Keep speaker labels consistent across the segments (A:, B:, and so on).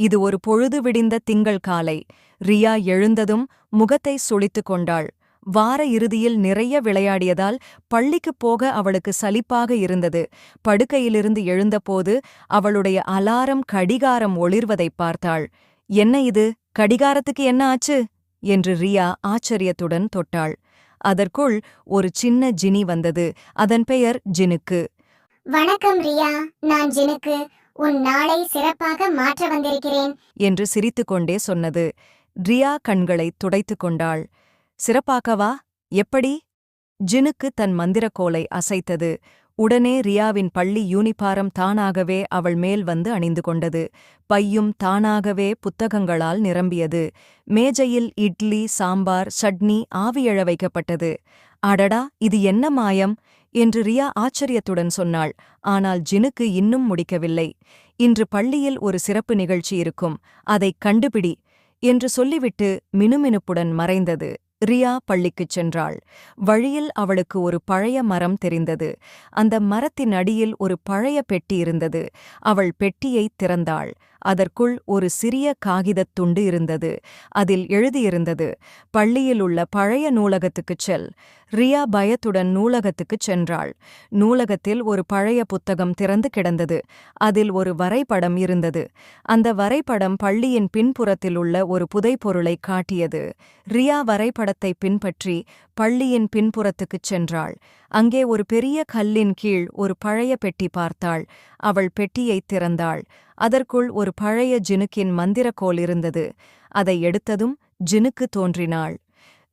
A: இது ஒரு பொழுது விடிந்த திங்கள் காலை. ரியா எழுந்ததும் முகத்தை சுளித்துக் கொண்டாள். வார இறுதியில் நிறைய விளையாடியதால் பள்ளிக்குப் போக அவளுக்கு சலிப்பாக இருந்தது. படுக்கையிலிருந்து எழுந்தபோது அவளுடைய அலாரம் கடிகாரம் ஒளிர்வதைப் பார்த்தாள். என்ன இது? கடிகாரத்துக்கு என்ன ஆச்சு? என்று ரியா ஆச்சரியத்துடன் தொட்டாள். அதற்குள் ஒரு சின்ன ஜினி வந்தது. அதன் பெயர் ஜினுக்கு.
B: வணக்கம் ரியா. நான் ஜினுக்கு உன் நாளை சிறப்பாக மாற்ற வந்திருக்கிறேன்.
A: என்று சிரித்துக்கொண்டே சொன்னது. ரியா கண்களை துடைத்துக் கொண்டாள். சிறப்பாக்கவா? எப்படி? ஜினுக்கு தன் மந்திரக்கோலை அசைத்தது. உடனே ரியாவின் பள்ளி யூனிபாரம் தானாகவே அவள் மேல் வந்து அணிந்து கொண்டது. பையும் தானாகவே புத்தகங்களால் நிரம்பியது. மேஜையில் இட்லி சாம்பார் சட்னி ஆவியழ வைக்கப்பட்டது. அடடா இது என்ன மாயம்? என்று ரியா ஆச்சரியத்துடன் சொன்னாள். ஆனால் ஜினுக்கு இன்னும் முடிக்கவில்லை. இன்று பள்ளியில் ஒரு சிறப்பு நிகழ்ச்சி இருக்கும். அதைக் கண்டுபிடி என்று சொல்லிவிட்டு மினுமினுப்புடன் மறைந்தது. ரியா பள்ளிக்குச் சென்றாள். வழியில் அவளுக்கு ஒரு பழைய மரம் தெரிந்தது. அந்த மரத்தின் அடியில் ஒரு பழைய பெட்டி இருந்தது. அவள் பெட்டியைத் திறந்தாள். அதற்குள் ஒரு சிறிய காகிதத் துண்டு இருந்தது. அதில் எழுதியிருந்தது பள்ளியில் உள்ள பழைய நூலகத்துக்குச் செல். ரியா பயத்துடன் நூலகத்துக்குச் சென்றாள். நூலகத்தில் ஒரு பழைய புத்தகம் திறந்து கிடந்தது. அதில் ஒரு வரைபடம் இருந்தது. அந்த வரைபடம் பள்ளியின் பின்புறத்தில் உள்ள ஒரு புதைப்பொருளைக் காட்டியது. ரியா வரைபடத்தை பின்பற்றி பள்ளியின் பின்புறத்துக்குச் சென்றாள். அங்கே ஒரு பெரிய கல்லின் கீழ் ஒரு பழைய பெட்டி பார்த்தாள். அவள் பெட்டியைத் திறந்தாள். அதற்குள் ஒரு பழைய ஜினுக்கின் மந்திரக்கோல் இருந்தது. அதை எடுத்ததும் ஜினுக்கு தோன்றினாள்.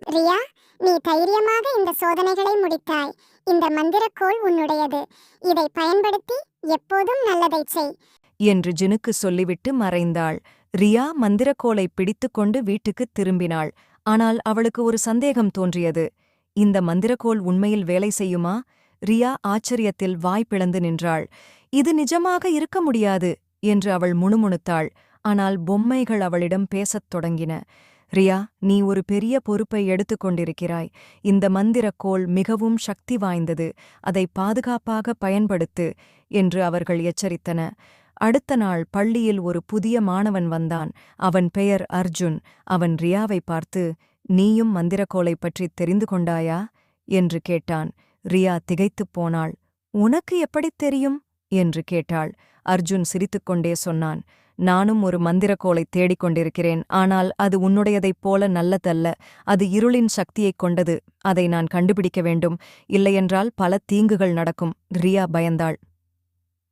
B: ரியா நீ தைரியமாக இந்த சோதனைகளை முடித்தாய். இந்த மந்திரக்கோள் உன்னுடையது. இதை பயன்படுத்தி எப்போதும் நல்லதை செய்.
A: என்று ஜினுக்கு சொல்லிவிட்டு மறைந்தாள். ரியா மந்திரக்கோளை பிடித்துக்கொண்டு வீட்டுக்குத் திரும்பினாள். ஆனால் அவளுக்கு ஒரு சந்தேகம் தோன்றியது. இந்த மந்திரக்கோள் உண்மையில் வேலை செய்யுமா? ரியா ஆச்சரியத்தில் வாய் பிளந்து நின்றாள். இது நிஜமாக இருக்க முடியாது என்று அவள் முணுமுணுத்தாள். ஆனால் பொம்மைகள் அவளிடம் பேசத் தொடங்கின. ரியா நீ ஒரு பெரிய பொறுப்பை எடுத்துக் கொண்டிருக்கிறாய். இந்த மந்திரக்கோள் மிகவும் சக்தி வாய்ந்தது. அதை பாதுகாப்பாக பயன்படுத்து என்று அவர்கள் எச்சரித்தன. அடுத்த நாள் பள்ளியில் ஒரு புதிய மாணவன் வந்தான். அவன் பெயர் அர்ஜுன். அவன் ரியாவை பார்த்து நீயும் மந்திரக்கோளை பற்றித் தெரிந்து கொண்டாயா? என்று கேட்டான். ரியா திகைத்துப் போனாள். உனக்கு எப்படித் தெரியும்? என்று கேட்டாள். அர்ஜுன் சிரித்துக்கொண்டே சொன்னான். நானும் ஒரு மந்திரக்கோளை தேடிக் கொண்டிருக்கிறேன். ஆனால் அது உன்னுடையதைப் போல நல்லதல்ல. அது இருளின் சக்தியைக் கொண்டது. அதை நான் கண்டுபிடிக்க வேண்டும். இல்லையென்றால் பல தீங்குகள் நடக்கும். ரியா பயந்தாள்.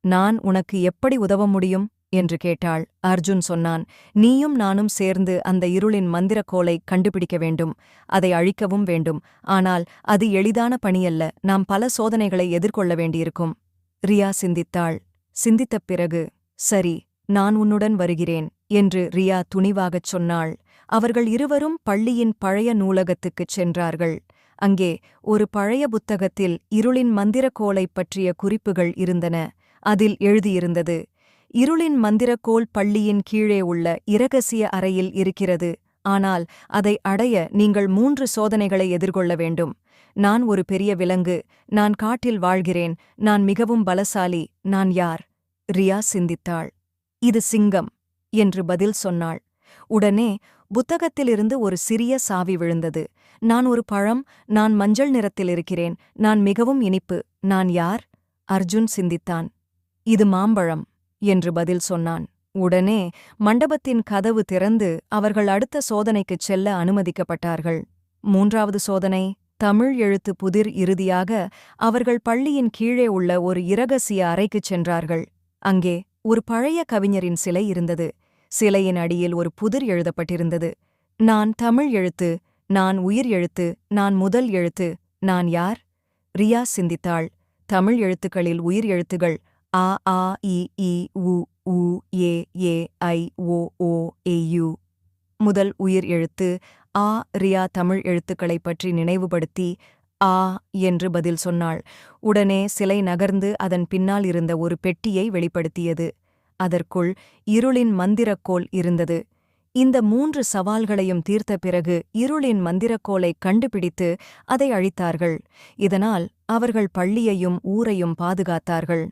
A: நான் உனக்கு எப்படி உதவ முடியும்? என்று கேட்டாள். அர்ஜுன் சொன்னான். நீயும் நானும் சேர்ந்து அந்த இருளின் மந்திரக்கோளை கண்டுபிடிக்க வேண்டும். அதை அழிக்கவும் வேண்டும். ஆனால் அது எளிதான பணியல்ல. நாம் பல சோதனைகளை எதிர்கொள்ள வேண்டியிருக்கும். ரியா சிந்தித்தாள். சிந்தித்த பிறகு சரி நான் உன்னுடன் வருகிறேன் என்று ரியா துணிவாகச் சொன்னாள். அவர்கள் இருவரும் பள்ளியின் பழைய நூலகத்துக்குச் சென்றார்கள். அங்கே ஒரு பழைய புத்தகத்தில் இருளின் மந்திரக்கோலைப் பற்றிய குறிப்புகள் இருந்தன. அதில் எழுதியிருந்தது இருளின் மந்திரக்கோல் பள்ளியின் கீழே உள்ள இரகசிய அறையில் இருக்கிறது. ஆனால் அதை அடைய நீங்கள் மூன்று சோதனைகளை எதிர்கொள்ள வேண்டும். நான் ஒரு பெரிய விலங்கு. நான் காட்டில் வாழ்கிறேன். நான் மிகவும் பலசாலி. நான் யார்? ரியா சிந்தித்தாள். இது சிங்கம் என்று பதில் சொன்னாள். உடனே புத்தகத்திலிருந்து ஒரு சிறிய சாவி விழுந்தது. நான் ஒரு பழம் நான் மஞ்சள் நிறத்தில் இருக்கிறேன் நான் மிகவும் இனிப்பு நான் யார்? அர்ஜுன் சிந்தித்தான். இது மாம்பழம் என்று பதில் சொன்னான். உடனே மண்டபத்தின் கதவு திறந்து அவர்கள் அடுத்த சோதனைக்குச் செல்ல அனுமதிக்கப்பட்டார்கள். மூன்றாவது சோதனை தமிழ் எழுத்து புதிர் இறுதியாக அவர்கள் பள்ளியின் கீழே உள்ள ஒரு இரகசிய அறைக்குச் சென்றார்கள். அங்கே ஒரு பழைய கவிஞரின் சிலை இருந்தது. சிலையின் அடியில் ஒரு புதிர் எழுதப்பட்டிருந்தது. நான் தமிழ் எழுத்து நான் உயிர் எழுத்து நான் முதல் எழுத்து நான் யார்? ரியா சிந்தித்தாள். தமிழ் எழுத்துக்களில் உயிர் எழுத்துகள் ஆ ஆ இ இ உ உ ஏ ஏ ஐ ஓ ஓ ஏ யு. முதல் உயிர் எழுத்து ஆ ரியா தமிழ் எழுத்துக்களைப் பற்றி நினைவுபடுத்தி ஆ என்று பதில் சொன்னாள். உடனே சிலை நகர்ந்து அதன் பின்னால் இருந்த ஒரு பெட்டியை வெளிப்படுத்தியது. அதற்குள் இருளின் மந்திரக்கோல் இருந்தது. இந்த மூன்று சவால்களையும் தீர்த்த பிறகு இருளின் மந்திரக்கோலை கண்டுபிடித்து அதை அழித்தார்கள். இதனால் அவர்கள் பள்ளியையும் ஊரையும் பாதுகாத்தார்கள்.